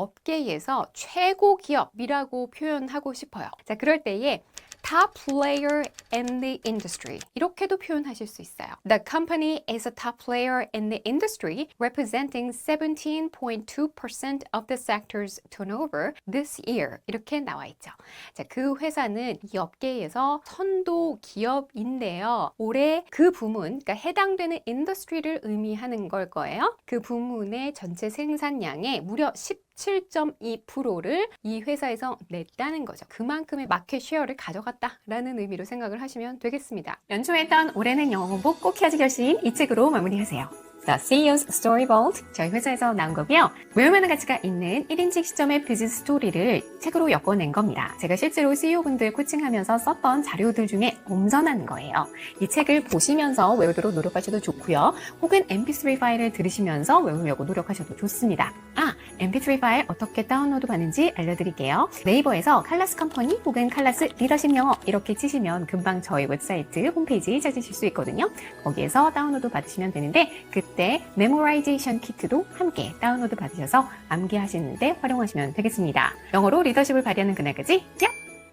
업계에서 최고 기업이라고 표현하고 싶어요. 자, 그럴 때에 top player in the industry. 이렇게도 표현하실 수 있어요. The company is a top player in the industry, representing 17.2% of the sector's turnover this year. 이렇게 나와 있죠. 자, 그 회사는 이 업계에서 선도 기업인데요. 올해 그 부문, 그러니까 해당되는 인더스트리를 의미하는 걸 거예요. 그 부문의 전체 생산량의 무려 17.2%를 이 회사에서 냈다는 거죠. 그만큼의 마켓 쉐어를 가져갔다라는 의미로 생각을 하시면 되겠습니다. 연초에 했던 올해는 영어 공부 꼭 해야지 결심 이 책으로 마무리하세요. The CEO's Story Vault 저희 회사에서 나온 거고요. 외울만한 가치가 있는 1인칭 시점의 비즈니스 스토리를 책으로 엮어낸 겁니다. 제가 실제로 CEO분들 코칭하면서 썼던 자료들 중에 엄선한 거예요. 이 책을 보시면서 외우도록 노력하셔도 좋고요. 혹은 mp3 파일을 들으시면서 외우려고 노력하셔도 좋습니다. 아, mp3 파일 어떻게 다운로드 받는지 알려드릴게요. 네이버에서 칼라스 컴퍼니 혹은 칼라스 리더십 영어 이렇게 치시면 금방 저희 웹사이트 홈페이지 찾으실 수 있거든요. 거기에서 다운로드 받으시면 되는데 그때 메모라이제이션 키트도 함께 다운로드 받으셔서 암기하시는데 활용하시면 되겠습니다. 영어로 리더십을 발휘하는 그날까지 야!